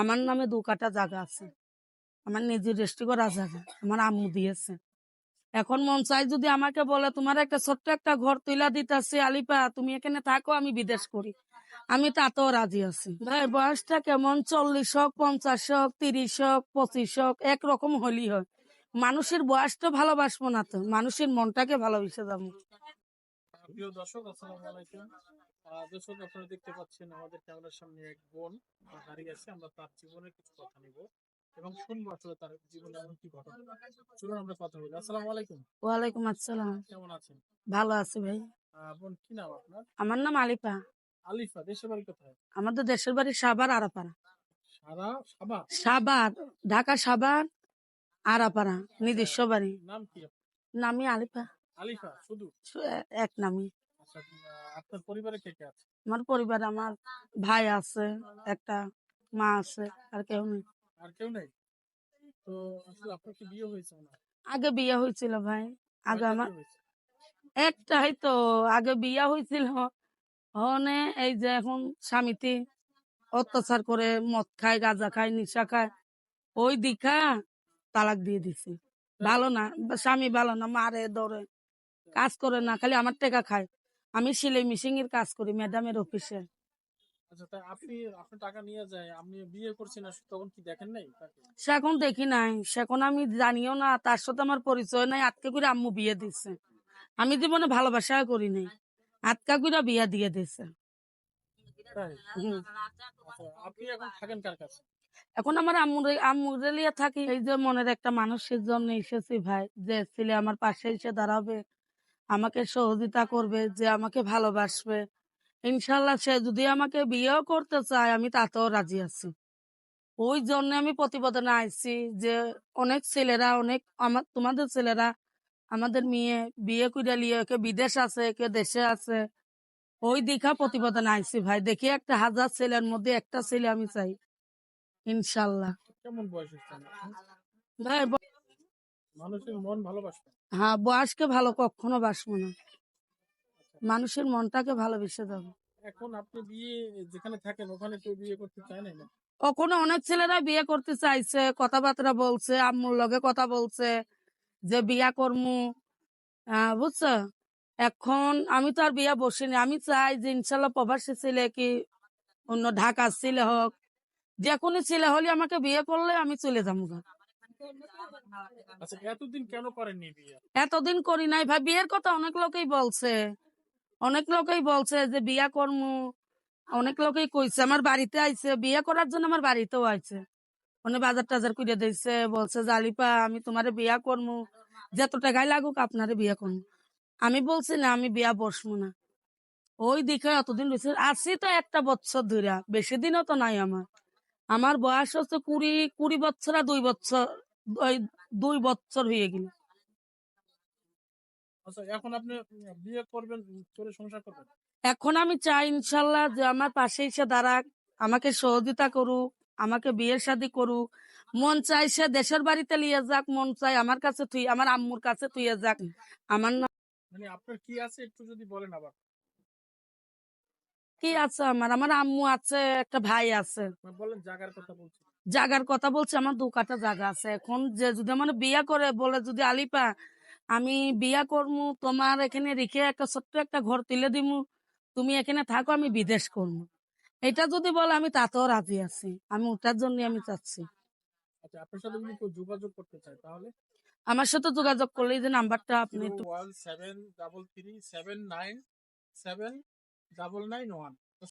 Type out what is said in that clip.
আমার নামে দু কাটা জায়গা আছে। আমার নিজের রেস্টি করা জায়গা আমার আম্মু দিয়েছে। এখন মন চাই যদি আমাকে বলে, তোমার একটা ছোট্ট একটা ঘর তুইলা দিতেছে আলিপা, তুমি এখানে থাকো, আমি বিদেশ করি। আমি তাতেও রাজি আছি। ভাই, বয়সটা কেমন? চল্লিশ হোক, পঞ্চাশ হোক, তিরিশ হোক, পঁচিশ হোক একরকম হলেই হয়। মানুষের বয়সটা ভালোবাসবো না তো। মানুষের মনটাকে ভালোবেসে যাব দর্শক দর্শক আপনারা দেখতে পাচ্ছেন আমাদের ক্যামেরার সামনে এক বোন দাঁড়িয়ে আছে আমরা তার জীবনের কিছু কথা নিব এবং শুনব আসলে তার জীবনে এমন কি ঘটনা। চলুন আমরা কথা বলি। আসসালামু আলাইকুম। ওয়ালাইকুম আসসালাম। কেমন আছেন? ভালো আছি ভাই। বোন কি নাম আপনার? আমার নাম আলিপা আলিফা দেশের বাড়ি কোথায়? আমাদের দেশের বাড়ি সাবার আরাপাড়া। সারা সাবা সাবার ঢাকা সাবার আরাপাড়া নিজস্ব বাড়ি। নাম কি? আপনার? নামি আলিপা আলিফা শুধু? এক নামি আচ্ছা আপনার পরিবারে কে কে আছে? আমার পরিবারে আমার ভাই আছে একটা মা আছে আর কেউ নেই। আর কেউ নেই? তো আসলে আপনার কি বিয়ে হয়েছে না আগে বিয়ে হয়েছিল ভাই। আগে আমার একটাই তো আগে বিয়ে হয়েছিল। হনে এই যে এখন স্বামীতে অত্যাচার করে মদ খায় গাঁজা খায় নিশা খায় ওই দিকা তালাক দিয়ে দিছে। ভালো না স্বামী ভালো না মারে দৌড়ে কাজ করে না খালি আমার টাকা খায়। আমি সিলাই মিশিং এর কাজ করি ম্যাডামের অফিসে আচ্ছা সে এখন দেখি নাই। সে এখন আমি জানিও না তার সাথে আমার পরিচয় নাই করে আম্মু বিয়ে দিছে। আমি জীবনে ভালোবাসা করি নাই আটকা করে বিয়ে দিয়ে দিছে। আচ্ছা এখন আমার থাকি। এই যে মনের একটা মানুষের জন্য এসেছি ভাই যে ছেলে আমার পাশে এসে দাঁড়াবে। আমাকে সহযোগিতা করবে যে আমাকে ভালোবাসবে। ইনশাল্লাহ সে যদি আমাকে বিয়েও করতে চায় আমি তাতেও রাজি আছি। ওই জন্য আমি প্রতিবেদনে আইছি যে অনেক ছেলেরা অনেক আমার তোমাদের ছেলেরা আমাদের মেয়ে বিয়ে করে লিয়ে কে বিদেশ আছে কে দেশে আছে ওই দীঘা প্রতিবেদনে আইছি ভাই। দেখি একটা হাজার ছেলের মধ্যে একটা ছেলে আমি চাই ইনশাল্লাহ কেমন বয়স ভাই মানুষের মন ভালোবাসবে? হ্যাঁ বয়সকে ভালো কখনো বাসবো না। মানুষের মনটাকে ভালোবেসে যাব এখন আপনি বিয়ে যেখানে থাকেন ওখানে কেউ বিয়ে করতে চায় না ওখানে অনেক ছেলেরা বিয়ে করতে চাইছে কথাবার্তা বলছে আম্মুর লগে কথা বলছে যে বিয়া করমু। আহ, বুঝছ? এখন আমি তো আর বিয়া বসিনি। আমি চাই যে ইনশাল্লাহ প্রবাসী ছেলে কি অন্য ঢাকার ছেলে হোক যে কোনো ছেলে হলে আমাকে বিয়ে করলে আমি চলে যাব। আচ্ছা এতদিন কেন করেননি বিয়ে? এতদিন করি নাই। ভাই, বিয়ের কথা অনেক লোকেই বলছে। অনেক লোকেই বলছে যে বিয়া করমু। অনেক লোকেই কইছে, আমার বাড়িতে আইছে। বিয়ে করার জন্য আমার বাড়িতেও আইছে। অনেক বাজার টাজার করে দিয়েছে বলছে, জালিপা, আমি তোমারে বিয়া করমু। যত টাকাই লাগুক, আপনারে বিয়া করমু। আমি বলছি, না, আমি বিয়া বসবো না। ওই দিকে অতদিন রয়েছে আসি তো একটা বছর ধরে বেশি দিনও তো নাই আমার। আমার বয়স হচ্ছে কুড়ি কুড়ি বছর আর দুই বছর। দুই বছর হয়ে গেল। আচ্ছা এখন আপনি বিয়ে করবেন করে সংসার করবেন? এখন আমি চাই ইনশাল্লাহ যে আমার পাশে এসে দাঁড়াক আমাকে সহযোগিতা করুক আমাকে বিয়ের শাদী করুক। মন চাই সে দেশের বাড়িতে লিয়ে যাক মন চাই আমার কাছে তুই আমার আম্মুর কাছে তুই যাক। আমার না মানে আপনার কি আছে একটু যদি বলেন আবার। কি আছে আমার? আমার আম্মু আছে একটা ভাই আছে। মানে বলেন জায়গার কথা বলছি। জাগার কথা বলছে আমার দু কাটা জায়গা আছে। এখন যে যদি আমার বিয়া করে বলে যদি আলিপা আমি বিয়া করমু তোমার এখানে রেখে একটা ছোট্ট একটা ঘর তুলে দিমু তুমি এখানে থাকো আমি বিদেশ করব এটা যদি বলে আমি তাতেও রাজি আছি। আমি ওটার জন্য আমি চাচ্ছি। আচ্ছা যোগাযোগ করতে চায় তাহলে? আমার সাথে যোগাযোগ করলে যে নাম্বারটা আপনি double three seven nine seven double nine one.